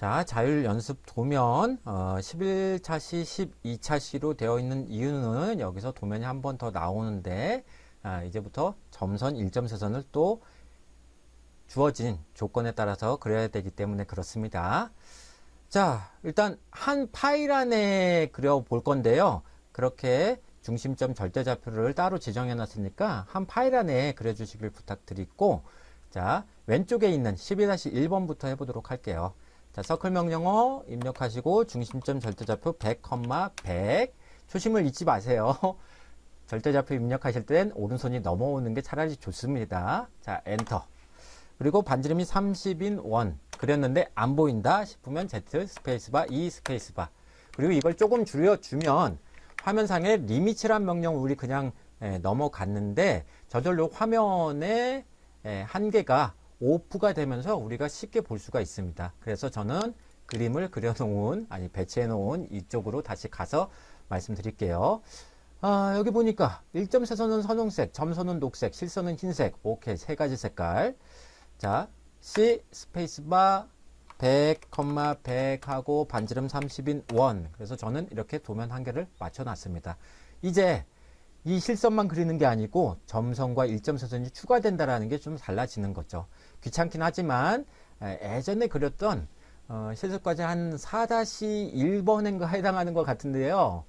자, 자율 연습 도면 어, 11차시, 12차시로 되어 있는 이유는 여기서 도면이 한 번 더 나오는데 아, 이제부터 점선 1점 세선을 또 주어진 조건에 따라서 그려야 되기 때문에 그렇습니다. 자, 일단 한 파일 안에 그려 볼 건데요. 그렇게 중심점 절대좌표를 따로 지정해 놨으니까 한 파일 안에 그려 주시길 부탁드리고 자, 왼쪽에 있는 12-1번부터 해보도록 할게요. 자, 서클 명령어 입력하시고 중심점 절대좌표 100, 100 초심을 잊지 마세요. 절대좌표 입력하실 땐 오른손이 넘어오는 게 차라리 좋습니다. 자, 엔터. 그리고 반지름이 30인 원 그렸는데 안 보인다 싶으면 Z 스페이스바, E 스페이스바. 그리고 이걸 조금 줄여주면 화면상에 리미츠란 명령 우리 그냥 예, 넘어갔는데 저절로 화면의 예, 한계가 오프가 되면서 우리가 쉽게 볼 수가 있습니다. 그래서 저는 그림을 그려놓은 아니 배치해 놓은 이쪽으로 다시 가서 말씀드릴게요. 아, 여기 보니까 1점 세선은 선홍색, 점선은 녹색, 실선은 흰색. 오케이, 세 가지 색깔. 자, C 스페이스바 100, 100 하고 반지름 30인 원. 그래서 저는 이렇게 도면 한 개를 맞춰 놨습니다. 이제 이 실선만 그리는 게 아니고 점선과 일점세선이 추가된다라는 게 좀 달라지는 거죠. 귀찮긴 하지만 에, 예전에 그렸던 어, 실습까지 한 4-1번인가 해당하는 것 같은데요.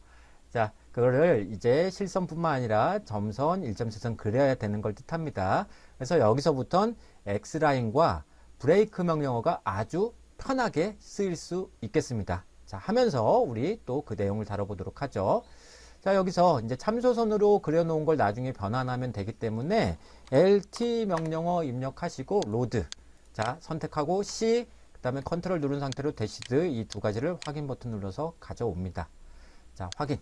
자, 그거를 이제 실선뿐만 아니라 점선, 일점세선 그려야 되는 걸 뜻합니다. 그래서 여기서부턴 X라인과 브레이크 명령어가 아주 편하게 쓰일 수 있겠습니다. 자, 하면서 우리 또 그 내용을 다뤄보도록 하죠. 자, 여기서 이제 참소선으로 그려놓은 걸 나중에 변환하면 되기 때문에 LT 명령어 입력하시고 로드. 자, 선택하고 C, 그 다음에 컨트롤 누른 상태로 대시드 이 두 가지를 확인 버튼 눌러서 가져옵니다. 자, 확인.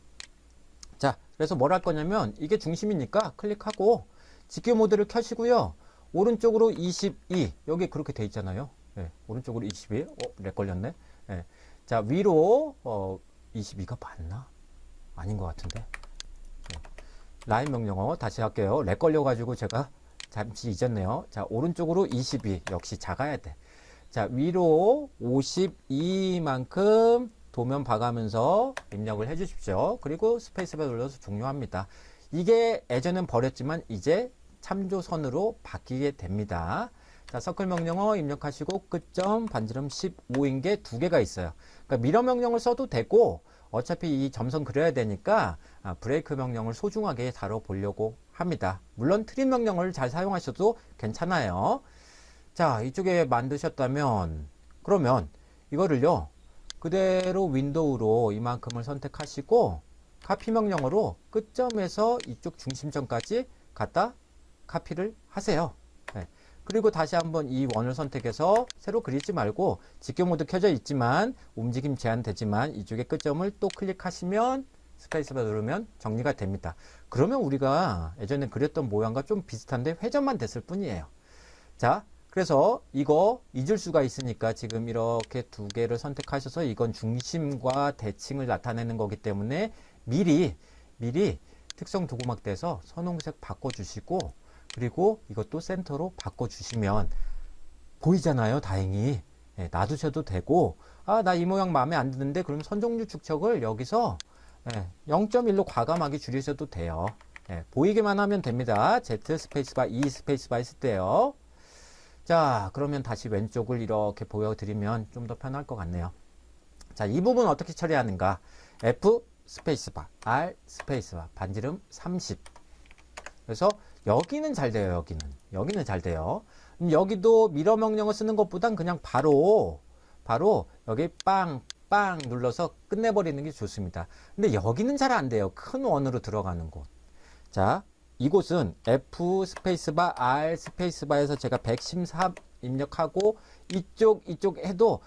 자, 그래서 뭘 할 거냐면 이게 중심이니까 클릭하고 직교 모드를 켜시고요. 오른쪽으로 22. 여기 그렇게 돼 있잖아요. 예, 오른쪽으로 22. 어, 렉 걸렸네. 예. 자, 위로 어, 22가 맞나? 아닌 것 같은데. 예. 라인 명령어 다시 할게요. 렉 걸려가지고 제가 잠시 잊었네요. 자, 오른쪽으로 22. 역시 작아야 돼. 자, 위로 52만큼 도면 봐가면서 입력을 해 주십시오. 그리고 스페이스바 눌러서 종료합니다. 이게 예전엔 버렸지만 이제 참조선으로 바뀌게 됩니다. 자, 서클 명령어 입력하시고 끝점 반지름 15인 게 두 개가 있어요. 그러니까 미러 명령을 써도 되고 어차피 이 점선 그려야 되니까 아, 브레이크 명령을 소중하게 다뤄보려고 합니다. 물론 트림 명령을 잘 사용하셔도 괜찮아요. 자, 이쪽에 만드셨다면 그러면 이거를요. 그대로 윈도우로 이만큼을 선택하시고 카피 명령어로 끝점에서 이쪽 중심점까지 갖다 카피를 하세요. 네. 그리고 다시 한번 이 원을 선택해서 새로 그리지 말고 직교 모드 켜져 있지만 움직임 제한되지만 이쪽에 끝점을 또 클릭하시면 스페이스바 누르면 정리가 됩니다. 그러면 우리가 예전에 그렸던 모양과 좀 비슷한데 회전만 됐을 뿐이에요. 자, 그래서 이거 잊을 수가 있으니까 지금 이렇게 두 개를 선택하셔서 이건 중심과 대칭을 나타내는 거기 때문에 미리 미리 특성 도구막대에서 선홍색 바꿔주시고 그리고 이것도 센터로 바꿔주시면 보이잖아요 다행히 예, 놔두셔도 되고 아 나 이 모양 마음에 안 드는데 그럼 선종류 축척을 여기서 예, 0.1로 과감하게 줄이셔도 돼요 예, 보이기만 하면 됩니다 Z 스페이스바 E 스페이스바 했을 때요 자, 그러면 다시 왼쪽을 이렇게 보여드리면 좀 더 편할 것 같네요. 자, 이 부분 어떻게 처리하는가? F 스페이스바, R 스페이스바, 반지름 30. 그래서 여기는 잘 돼요, 여기는. 여기는 잘 돼요. 음, 여기도 미러 명령을 쓰는 것보단 그냥 바로, 바로 여기 빵, 빵 눌러서 끝내버리는 게 좋습니다. 근데 여기는 잘 안 돼요. 큰 원으로 들어가는 곳. 자, 이곳은 F 스페이스바 R 스페이스바에서 제가 113 입력하고 이쪽 이쪽 해도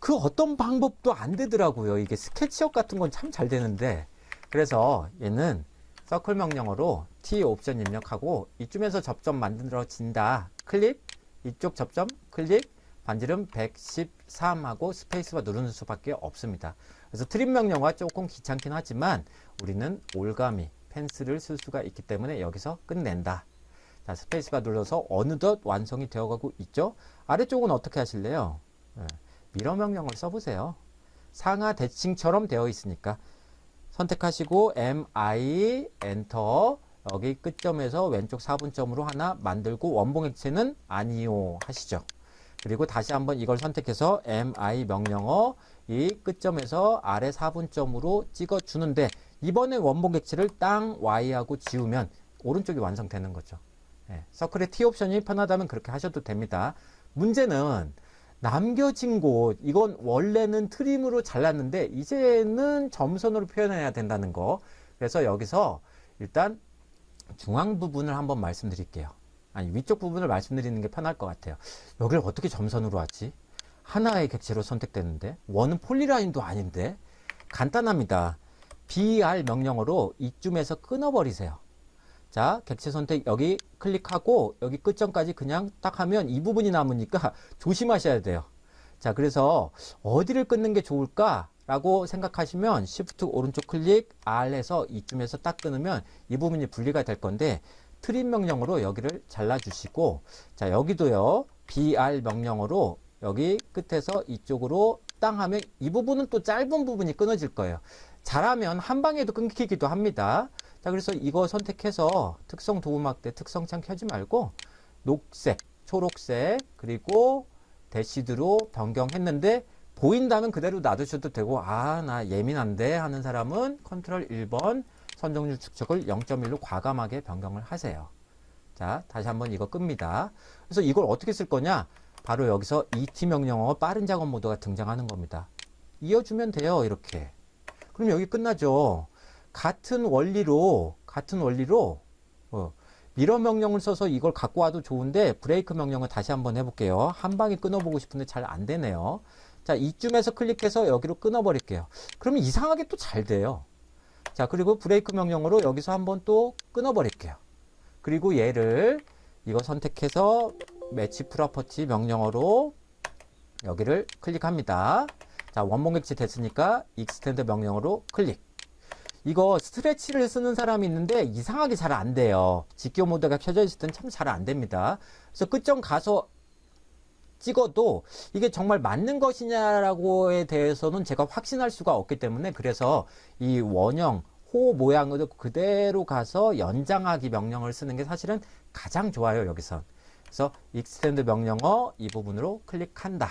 그 어떤 방법도 안 되더라고요. 이게 스케치업 같은 건 참 잘 되는데 그래서 얘는 서클 명령어로 T 옵션 입력하고 이쯤에서 접점 만들어진다. 클릭 이쪽 접점 클릭 반지름 113하고 스페이스바 누르는 수밖에 없습니다. 그래서 트림 명령어가 조금 귀찮긴 하지만 우리는 올가미 펜스를 쓸 수가 있기 때문에 여기서 끝낸다. 자, 스페이스바 눌러서 어느덧 완성이 되어가고 있죠. 아래쪽은 어떻게 하실래요? 예, 미러 명령을 써보세요. 상하 대칭처럼 되어 있으니까 선택하시고 MI 엔터 여기 끝점에서 왼쪽 4분점으로 하나 만들고 원봉 액체는 아니요 하시죠. 그리고 다시 한번 이걸 선택해서 MI 명령어 이 끝점에서 아래 4분점으로 찍어 주는데 이번에 원봉 객체를 땅 Y하고 지우면 오른쪽이 완성되는 거죠. 예, 서클의 T 옵션이 편하다면 그렇게 하셔도 됩니다. 문제는 남겨진 곳 이건 원래는 트림으로 잘랐는데 이제는 점선으로 표현해야 된다는 거. 그래서 여기서 일단 중앙 부분을 한번 말씀드릴게요. 아니 위쪽 부분을 말씀드리는 게 편할 것 같아요. 여기를 어떻게 점선으로 하지? 하나의 객체로 선택되는데 원은 폴리라인도 아닌데 간단합니다. BR 명령어로 이쯤에서 끊어버리세요. 자, 객체 선택 여기 클릭하고 여기 끝점까지 그냥 딱 하면 이 부분이 남으니까 조심하셔야 돼요. 자, 그래서 어디를 끊는 게 좋을까? 라고 생각하시면 Shift 오른쪽 클릭 R에서 이쯤에서 딱 끊으면 이 부분이 분리가 될 건데 트림 명령으로 여기를 잘라주시고 자 여기도요 BR 명령어로 여기 끝에서 이쪽으로 땅 하면 이 부분은 또 짧은 부분이 끊어질 거예요. 잘하면 한 방에도 끊기기도 합니다. 자, 그래서 이거 선택해서 특성 도우막대 특성창 켜지 말고 녹색, 초록색, 그리고 대시드로 변경했는데 보인다면 그대로 놔두셔도 되고 아, 나 예민한데 하는 사람은 컨트롤 1번 선정률 축적을 0.1로 과감하게 변경을 하세요. 자, 다시 한번 이거 끕니다. 그래서 이걸 어떻게 쓸 거냐? 바로 여기서 ET 명령어 빠른 작업 모드가 등장하는 겁니다. 이어주면 돼요, 이렇게. 그럼 여기 끝나죠. 같은 원리로, 같은 원리로, 어, 미러 명령을 써서 이걸 갖고 와도 좋은데, 브레이크 명령을 다시 한번 해볼게요. 한 방에 끊어보고 싶은데 잘 안 되네요. 자, 이쯤에서 클릭해서 여기로 끊어버릴게요. 그러면 이상하게 또 잘 돼요. 자, 그리고 브레이크 명령으로 여기서 한번 또 끊어버릴게요. 그리고 얘를 이거 선택해서 매치 프로퍼티 명령어로 여기를 클릭합니다. 자, 원봉객지 됐으니까 익스텐드 명령어로 클릭. 이거 스트레치를 쓰는 사람이 있는데 이상하게 잘 안 돼요. 직교 모드가 켜져 있을 땐 참 잘 안 됩니다. 그래서 끝점 가서 찍어도 이게 정말 맞는 것이냐라고에 대해서는 제가 확신할 수가 없기 때문에 그래서 이 원형 호 모양으로 그대로 가서 연장하기 명령을 쓰는 게 사실은 가장 좋아요 여기선 그래서 extend 명령어 이 부분으로 클릭한다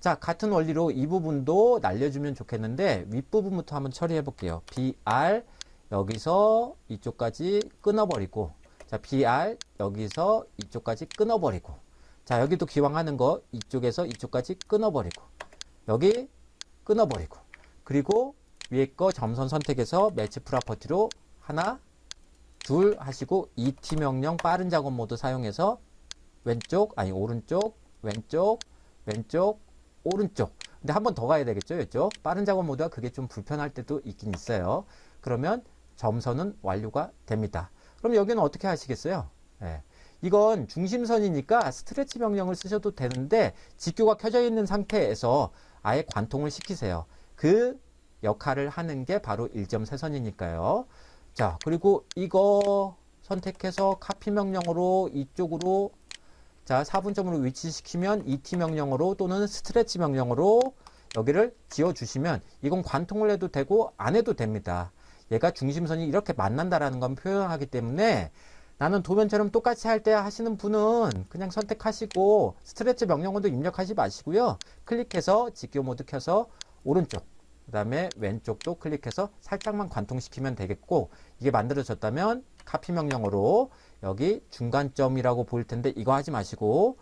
자 같은 원리로 이 부분도 날려주면 좋겠는데 윗부분부터 한번 처리해 볼게요. Br 여기서 이쪽까지 끊어버리고 자 br 여기서 이쪽까지 끊어버리고 자, 여기도 기왕 하는 거 이쪽에서 이쪽까지 끊어버리고 여기 끊어버리고 그리고 위에 거 점선 선택해서 매치 프로퍼티로 하나 둘 하시고 ET 명령 빠른 작업 모드 사용해서 왼쪽 아니 오른쪽 왼쪽 왼쪽 오른쪽 근데 한 번 더 가야 되겠죠 이쪽 빠른 작업 모드가 그게 좀 불편할 때도 있긴 있어요 그러면 점선은 완료가 됩니다 그럼 여기는 어떻게 하시겠어요 예. 이건 중심선이니까 스트레치 명령을 쓰셔도 되는데 직교가 켜져 있는 상태에서 아예 관통을 시키세요. 그 역할을 하는 게 바로 1.3선이니까요. 자, 그리고 이거 선택해서 카피 명령으로 이쪽으로 자, 4분점으로 위치시키면 ET 명령어로 또는 스트레치 명령어로 여기를 지어 주시면 이건 관통을 해도 되고 안 해도 됩니다. 얘가 중심선이 이렇게 만난다라는 건 표현하기 때문에 나는 도면처럼 똑같이 할 때 하시는 분은 그냥 선택하시고 스트레치 명령어도 입력하지 마시고요. 클릭해서 직교 모드 켜서 오른쪽 그 다음에 왼쪽도 클릭해서 살짝만 관통시키면 되겠고 이게 만들어졌다면 카피 명령어로 여기 중간점이라고 보일 텐데 이거 하지 마시고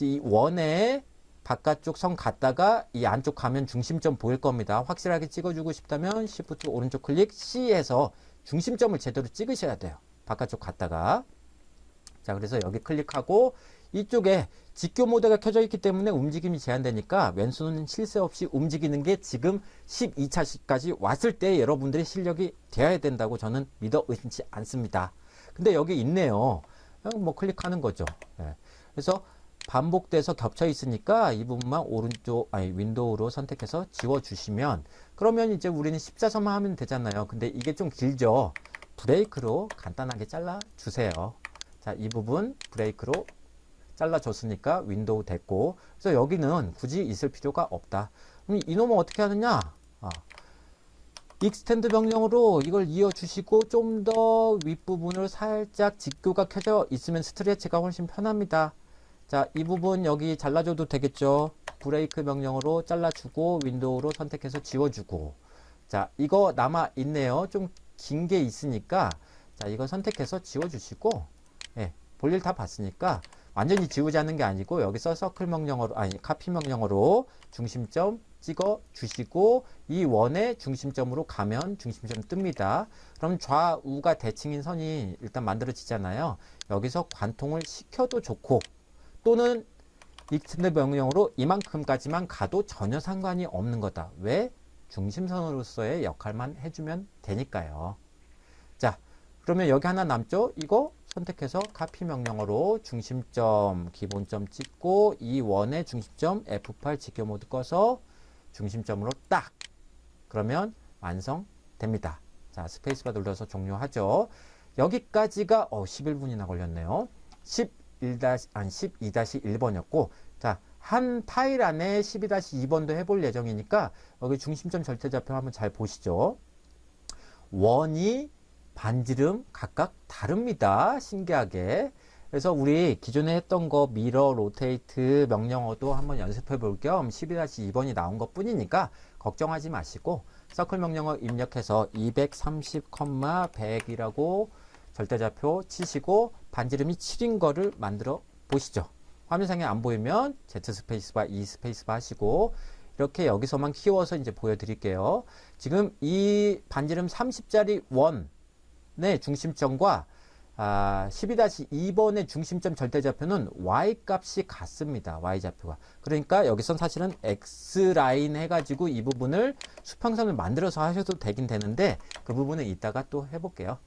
이 원에 바깥쪽 선 갔다가 이 안쪽 가면 중심점 보일 겁니다. 확실하게 찍어주고 싶다면 Shift 오른쪽 클릭 C에서 중심점을 제대로 찍으셔야 돼요. 바깥쪽 갔다가 자 그래서 여기 클릭하고 이쪽에 직교 모드가 켜져 있기 때문에 움직임이 제한되니까 왼손은 실세 없이 움직이는 게 지금 12차까지 왔을 때 여러분들의 실력이 되어야 된다고 저는 믿어 의심치 않습니다. 근데 여기 있네요. 뭐 클릭하는 거죠. 예. 그래서 반복돼서 겹쳐 있으니까 이 부분만 오른쪽 아니 윈도우로 선택해서 지워 주시면 그러면 이제 우리는 14선만 하면 되잖아요. 근데 이게 좀 길죠. 브레이크로 간단하게 잘라 주세요. 자, 이 부분 브레이크로 잘라줬으니까 윈도우 됐고 그래서 여기는 굳이 있을 필요가 없다. 그럼 이놈은 어떻게 하느냐? 아, 익스텐드 명령으로 이걸 이어주시고 좀 더 윗부분을 살짝 직교가 켜져 있으면 스트레치가 훨씬 편합니다. 자, 이 부분 여기 잘라줘도 되겠죠? 브레이크 명령으로 잘라주고 윈도우로 선택해서 지워주고 자, 이거 남아 있네요. 좀 긴 게 있으니까 자, 이거 선택해서 지워주시고 예, 볼일 다 봤으니까 완전히 지우지 않는 게 아니고 여기서 서클 명령어로 아니 카피 명령어로 중심점 찍어 주시고 이 원의 중심점으로 가면 중심점 뜹니다. 그럼 좌우가 대칭인 선이 일단 만들어지잖아요. 여기서 관통을 시켜도 좋고 또는 익스텐드 명령으로 이만큼까지만 가도 전혀 상관이 없는 거다. 왜? 중심선으로서의 역할만 해주면 되니까요. 자, 그러면 여기 하나 남죠? 이거 선택해서 카피 명령어로 중심점 기본점 찍고 이 원의 중심점 F8 지켜 모드 꺼서 중심점으로 딱 그러면 완성됩니다. 자 스페이스바 눌러서 종료하죠. 여기까지가 어 11분이나 걸렸네요. 11 아니 12-1번이었고 자 한 파일 안에 12-2번도 해볼 예정이니까 여기 중심점 절대좌표 한번 잘 보시죠. 원이 반지름 각각 다릅니다. 신기하게. 그래서 우리 기존에 했던 거 미러 로테이트 명령어도 한번 연습해 볼 겸 12-2번이 나온 것 뿐이니까 걱정하지 마시고 서클 명령어 입력해서 230,100이라고 절대좌표 치시고 반지름이 7인 거를 만들어 보시죠. 화면상에 안 보이면 Z 스페이스바, E 스페이스바 하시고 이렇게 여기서만 키워서 이제 보여드릴게요. 지금 이 반지름 30짜리 원의 중심점과 아, 12-2번의 중심점 절대좌표는 y 값이 같습니다. y 좌표가. 그러니까 여기선 사실은 x 라인 해가지고 이 부분을 수평선을 만들어서 하셔도 되긴 되는데 그 부분은 이따가 또 해볼게요.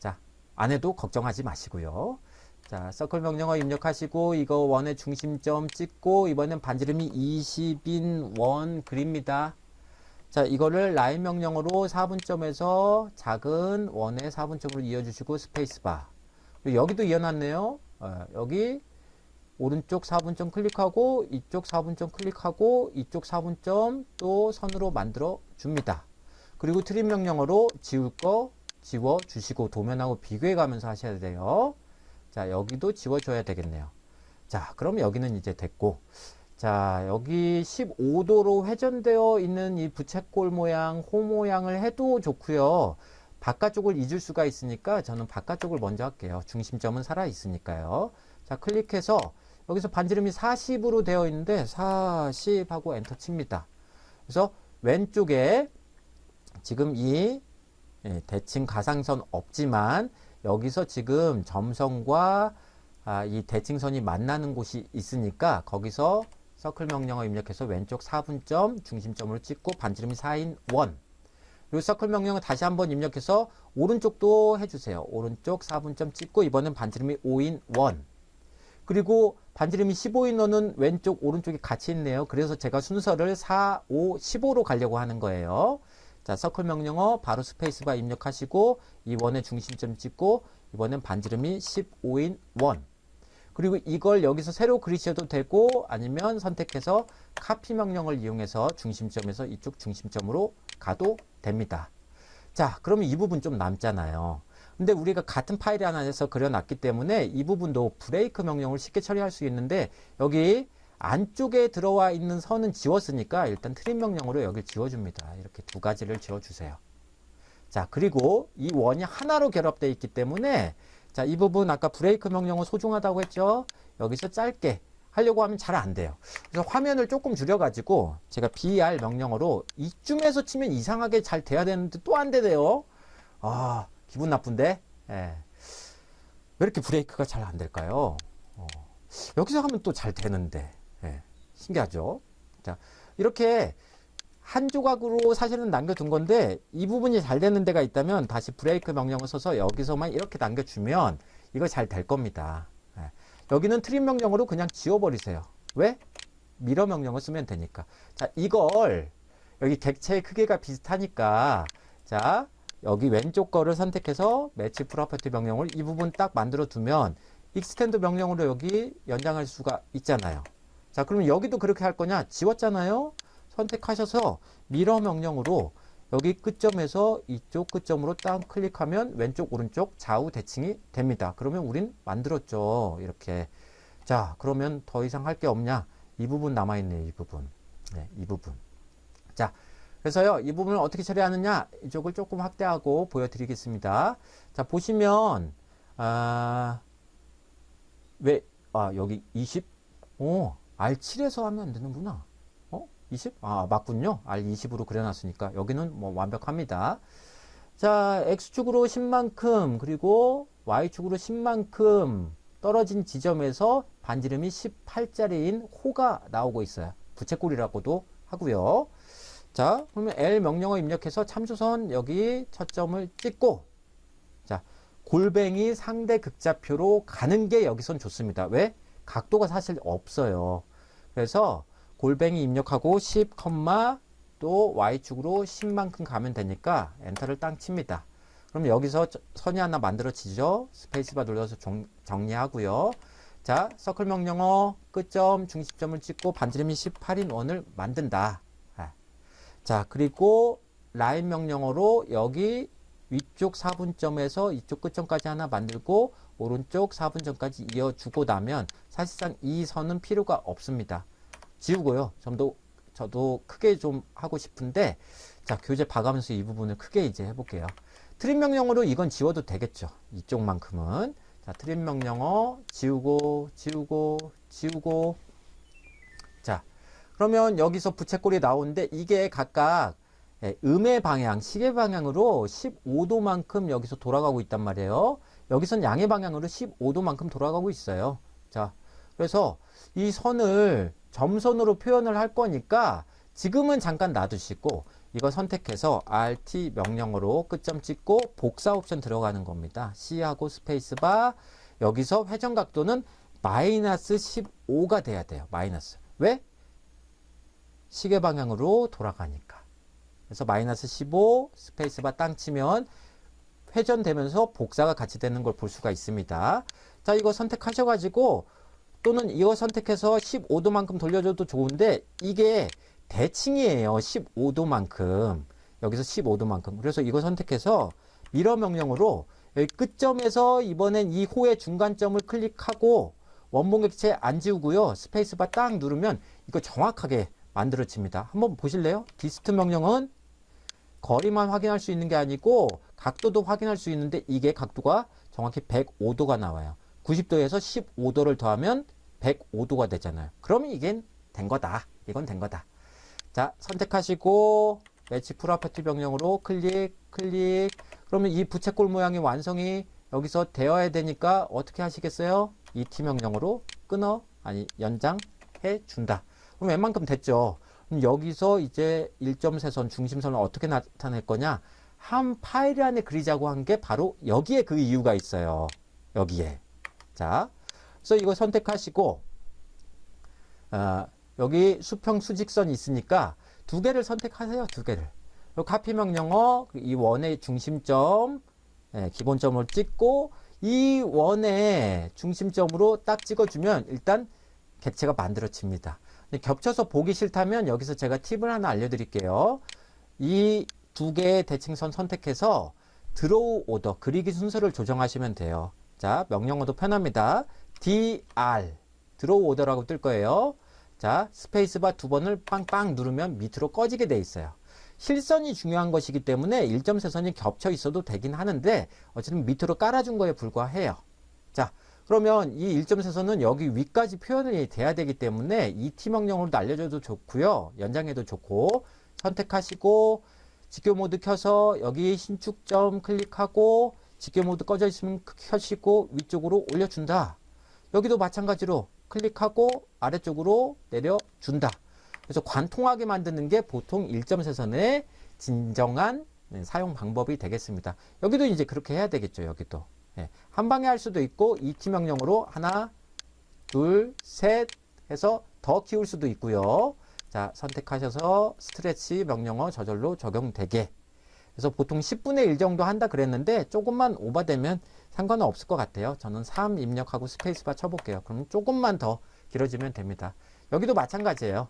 자, 안 해도 걱정하지 마시고요. 자, 서클 명령어 입력하시고 이거 원의 중심점 찍고 이번엔 반지름이 20인 원 그립니다. 자, 이거를 라인 명령어로 4분점에서 작은 원의 4분점으로 이어주시고 스페이스바. 여기도 이어놨네요. 어, 여기 오른쪽 4분점 클릭하고 이쪽 4분점 클릭하고 이쪽 4분점 또 선으로 만들어 줍니다. 그리고 트림 명령어로 지울 거 지워 주시고 도면하고 비교해 가면서 하셔야 돼요. 자, 여기도 지워 줘야 되겠네요. 자, 그럼 여기는 이제 됐고. 자, 여기 15도로 회전되어 있는 이 부채꼴 모양, 호 모양을 해도 좋고요. 바깥쪽을 잊을 수가 있으니까 저는 바깥쪽을 먼저 할게요. 중심점은 살아 있으니까요. 자, 클릭해서 여기서 반지름이 40으로 되어 있는데 40 하고 엔터 칩니다. 그래서 왼쪽에 지금 이 예, 대칭 가상선 없지만 여기서 지금 점선과 아, 이 대칭선이 만나는 곳이 있으니까 거기서 서클 명령어 입력해서 왼쪽 4분점 중심점으로 찍고 반지름이 4인 원. 그리고 서클 명령어 다시 한번 입력해서 오른쪽도 해주세요. 오른쪽 4분점 찍고 이번엔 반지름이 5인 원. 그리고 반지름이 15인 원은 왼쪽 오른쪽이 같이 있네요. 그래서 제가 순서를 4, 5, 15로 가려고 하는 거예요. 자, 서클 명령어 바로 스페이스바 입력하시고 이 원의 중심점 찍고 이번엔 반지름이 15인 원. 그리고 이걸 여기서 새로 그리셔도 되고 아니면 선택해서 카피 명령을 이용해서 중심점에서 이쪽 중심점으로 가도 됩니다. 자, 그러면 이 부분 좀 남잖아요. 근데 우리가 같은 파일 안에서 그려놨기 때문에 이 부분도 브레이크 명령을 쉽게 처리할 수 있는데 여기 안쪽에 들어와 있는 선은 지웠으니까 일단 트림 명령으로 여기 지워줍니다. 이렇게 두 가지를 지워주세요. 자, 그리고 이 원이 하나로 결합되어 있기 때문에 자, 이 부분 아까 브레이크 명령은 소중하다고 했죠? 여기서 짧게 하려고 하면 잘 안 돼요. 그래서 화면을 조금 줄여가지고 제가 BR 명령어로 이쯤에서 치면 이상하게 잘 돼야 되는데 또 안 되네요. 아, 기분 나쁜데? 예. 왜 이렇게 브레이크가 잘 안 될까요? 어, 여기서 하면 또 잘 되는데. 예. 신기하죠? 자, 이렇게 한 조각으로 사실은 남겨둔 건데 이 부분이 잘 되는 데가 있다면 다시 브레이크 명령을 써서 여기서만 이렇게 남겨주면 이거 잘 될 겁니다. 예. 여기는 트림 명령으로 그냥 지워버리세요. 왜? 미러 명령을 쓰면 되니까. 자, 이걸 여기 객체의 크기가 비슷하니까 자, 여기 왼쪽 거를 선택해서 매치 프로퍼티 명령을 이 부분 딱 만들어 두면 익스텐드 명령으로 여기 연장할 수가 있잖아요. 자, 그러면 여기도 그렇게 할 거냐? 지웠잖아요. 선택하셔서 미러 명령으로 여기 끝점에서 이쪽 끝점으로 딱 클릭하면 왼쪽 오른쪽 좌우 대칭이 됩니다. 그러면 우린 만들었죠. 이렇게. 자, 그러면 더 이상 할 게 없냐? 이 부분 남아있네요. 이 부분. 네, 이 부분. 자, 그래서요, 이 부분을 어떻게 처리하느냐? 이쪽을 조금 확대하고 보여드리겠습니다. 자, 보시면, 아, 왜, 아, 여기 20? 오, R7에서 하면 안 되는구나. 어? 20? 아, 맞군요. R20으로 그려놨으니까. 여기는 뭐 완벽합니다. 자, X축으로 10만큼, 그리고 Y축으로 10만큼 떨어진 지점에서 반지름이 18짜리인 호가 나오고 있어요. 부채꼴이라고도 하고요. 자, 그러면 L 명령어 입력해서 참조선 여기 첫 점을 찍고, 자, 골뱅이 상대 극좌표로 가는 게 여기선 좋습니다. 왜? 각도가 사실 없어요. 그래서 골뱅이 입력하고 10, 또 Y축으로 10만큼 가면 되니까 엔터를 땅 칩니다. 그럼 여기서 저- 선이 하나 만들어지죠. 스페이스바 눌러서 정, 정리하고요. 자, 서클 명령어 끝점, 중심점을 찍고 반지름이 18인 원을 만든다. 아. 자, 그리고 라인 명령어로 여기 위쪽 4분점에서 이쪽 끝점까지 하나 만들고 오른쪽 4분점까지 이어주고 나면 사실상 이 선은 필요가 없습니다. 지우고요. 좀더 저도 크게 좀 하고 싶은데 자 교재 봐가면서 이 부분을 크게 이제 해볼게요. 트림 명령어로 이건 지워도 되겠죠. 이쪽만큼은 자 트림 명령어 지우고 지우고 지우고 자 그러면 여기서 부채꼴이 나오는데 이게 각각 예, 음의 방향, 시계 방향으로 15도만큼 여기서 돌아가고 있단 말이에요. 여기선 양의 방향으로 15도만큼 돌아가고 있어요. 자, 그래서 이 선을 점선으로 표현을 할 거니까 지금은 잠깐 놔두시고 이거 선택해서 RT 명령어로 끝점 찍고 복사 옵션 들어가는 겁니다. C하고 스페이스바 여기서 회전 각도는 마이너스 15가 돼야 돼요. 마이너스. 왜? 시계 방향으로 돌아가니까. 그래서 마이너스 15 스페이스바 땅 치면 회전되면서 복사가 같이 되는 걸 볼 수가 있습니다. 자, 이거 선택하셔가지고 또는 이거 선택해서 15도만큼 돌려줘도 좋은데 이게 대칭이에요. 15도만큼. 여기서 15도만큼. 그래서 이거 선택해서 미러 명령으로 끝점에서 이번엔 이 호의 중간점을 클릭하고 원본 객체 안 지우고요. 스페이스바 딱 누르면 이거 정확하게 만들어집니다. 한번 보실래요? 디스트 명령은 거리만 확인할 수 있는 게 아니고 각도도 확인할 수 있는데 이게 각도가 정확히 105도가 나와요. 90도에서 15도를 더하면 105도가 되잖아요. 그러면 이게 된 거다. 이건 된 거다. 자, 선택하시고 매치 프로퍼티 명령으로 클릭, 클릭. 그러면 이 부채꼴 모양의 완성이 여기서 되어야 되니까 어떻게 하시겠어요? 이 T 명령으로 끊어, 아니, 연장해 준다. 그럼 웬만큼 됐죠? 그럼 여기서 이제 1.3선 중심선을 어떻게 나타낼 거냐? 한 파일 안에 그리자고 한 게 바로 여기에 그 이유가 있어요. 여기에. 자, 그래서 이거 선택하시고, 아, 여기 수평 수직선이 있으니까 두 개를 선택하세요. 두 개를. 요 카피 명령어 이 원의 중심점 예, 기본점을 찍고 이 원의 중심점으로 딱 찍어주면 일단 객체가 만들어집니다. 겹쳐서 보기 싫다면 여기서 제가 팁을 하나 알려드릴게요. 이 두 개의 대칭선 선택해서 드로우 오더 그리기 순서를 조정하시면 돼요. 자 명령어도 편합니다. DR 드로우 오더라고 뜰 거예요. 자 스페이스바 두 번을 빵빵 누르면 밑으로 꺼지게 돼 있어요. 실선이 중요한 것이기 때문에 1.3선이 겹쳐 있어도 되긴 하는데 어쨌든 밑으로 깔아준 거에 불과해요. 자 그러면 이 1.3선은 여기 위까지 표현이 돼야 되기 때문에 이 T 명령으로도 알려줘도 좋고요. 연장해도 좋고 선택하시고 직교 모드 켜서 여기 신축점 클릭하고 직교 모드 꺼져 있으면 켜시고 위쪽으로 올려준다. 여기도 마찬가지로 클릭하고 아래쪽으로 내려준다. 그래서 관통하게 만드는 게 보통 1.3선의 진정한 네, 사용 방법이 되겠습니다. 여기도 이제 그렇게 해야 되겠죠. 여기도. 예, 한 방에 할 수도 있고 이 T 명령으로 하나, 둘, 셋 해서 더 키울 수도 있고요. 자, 선택하셔서 스트레치 명령어 저절로 적용되게. 그래서 보통 10분의 1 정도 한다 그랬는데 조금만 오버되면 상관은 없을 것 같아요. 저는 3 입력하고 스페이스바 쳐볼게요. 그럼 조금만 더 길어지면 됩니다. 여기도 마찬가지예요.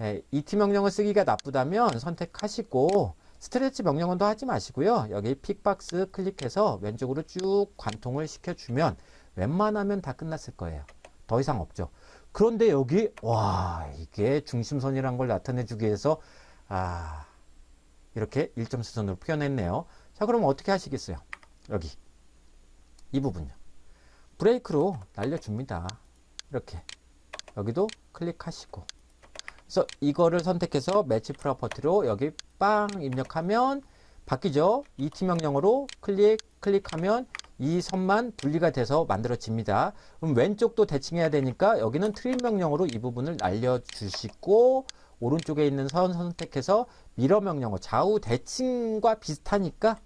예, ET 명령을 쓰기가 나쁘다면 선택하시고 스트레치 명령은 더 하지 마시고요. 여기 픽박스 클릭해서 왼쪽으로 쭉 관통을 시켜주면 웬만하면 다 끝났을 거예요. 더 이상 없죠. 그런데 여기 와 이게 중심선이란 걸 나타내주기 위해서 아 이렇게 일점수선으로 표현했네요. 자 그럼 어떻게 하시겠어요? 여기 이 부분요. 브레이크로 날려줍니다. 이렇게 여기도 클릭하시고 그래서 이거를 선택해서 매치 프로퍼티로 여기 빵 입력하면 바뀌죠. ET 명령으로 클릭 클릭하면 이 선만 분리가 돼서 만들어집니다. 그럼 왼쪽도 대칭해야 되니까 여기는 트림 명령으로 이 부분을 날려주시고 오른쪽에 있는 선 선택해서 미러 명령어 좌우 대칭과 비슷하니까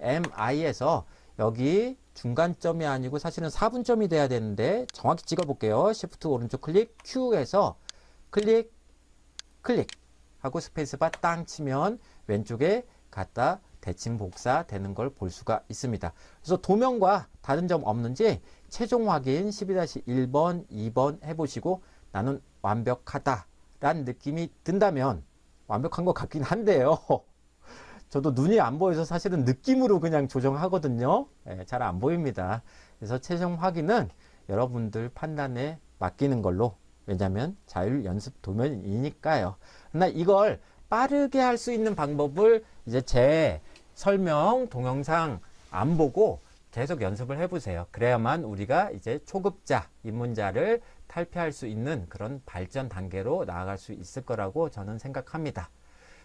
MI에서 여기 중간점이 아니고 사실은 4분점이 돼야 되는데 정확히 찍어 볼게요. Shift 오른쪽 클릭 Q에서 클릭 클릭 하고 스페이스바 땅 치면 왼쪽에 갖다 대칭 복사 되는 걸 볼 수가 있습니다. 그래서 도면과 다른 점 없는지 최종 확인 12-1번, 2번 해보시고 나는 완벽하다 라는 느낌이 든다면 완벽한 것 같긴 한데요. 저도 눈이 안 보여서 사실은 느낌으로 그냥 조정하거든요. 예, 잘안 보입니다. 그래서 최종 확인은 여러분들 판단에 맡기는 걸로 왜냐하면 자율 연습 도면이니까요. 그러나 이걸 빠르게 할 수 있는 방법을 이제 제 설명 동영상 안 보고 계속 연습을 해보세요. 그래야만 우리가 이제 초급자, 입문자를 탈피할 수 있는 그런 발전 단계로 나아갈 수 있을 거라고 저는 생각합니다.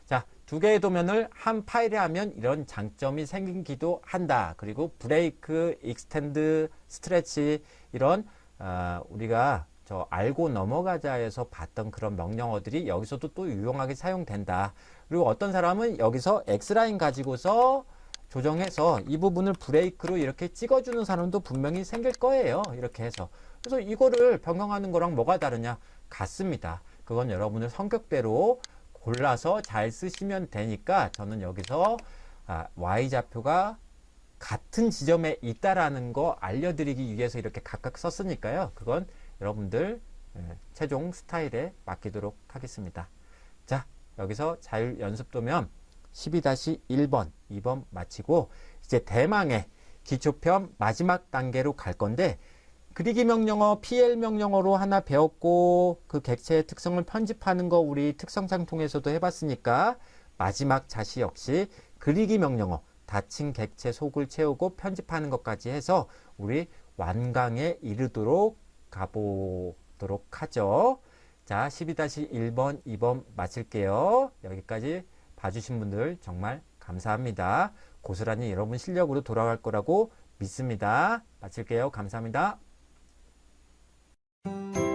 자, 두 개의 도면을 한 파일에 하면 이런 장점이 생기기도 한다. 그리고 브레이크, 익스텐드, 스트레치 이런 어, 우리가 저 알고 넘어가자에서 봤던 그런 명령어들이 여기서도 또 유용하게 사용된다. 그리고 어떤 사람은 여기서 X라인 가지고서 조정해서 이 부분을 브레이크로 이렇게 찍어주는 사람도 분명히 생길 거예요. 이렇게 해서. 그래서 이거를 변경하는 거랑 뭐가 다르냐? 같습니다. 그건 여러분의 성격대로 골라서 잘 쓰시면 되니까 저는 여기서 아, Y좌표가 같은 지점에 있다라는 거 알려드리기 위해서 이렇게 각각 썼으니까요. 그건 여러분들 예, 최종 스타일에 맡기도록 하겠습니다. 자, 여기서 자율 연습도면 12-1번, 2번 마치고 이제 대망의 기초편 마지막 단계로 갈 건데 그리기 명령어, PL 명령어로 하나 배웠고 그 객체의 특성을 편집하는 거 우리 특성창 통해서도 해봤으니까 마지막 자시 역시 그리기 명령어, 닫힌 객체 속을 채우고 편집하는 것까지 해서 우리 완강에 이르도록 가보도록 하죠. 자, 12-1번, 2번 마칠게요. 여기까지 봐주신 분들 정말 감사합니다. 고스란히 여러분 실력으로 돌아갈 거라고 믿습니다. 마칠게요. 감사합니다. Thank you.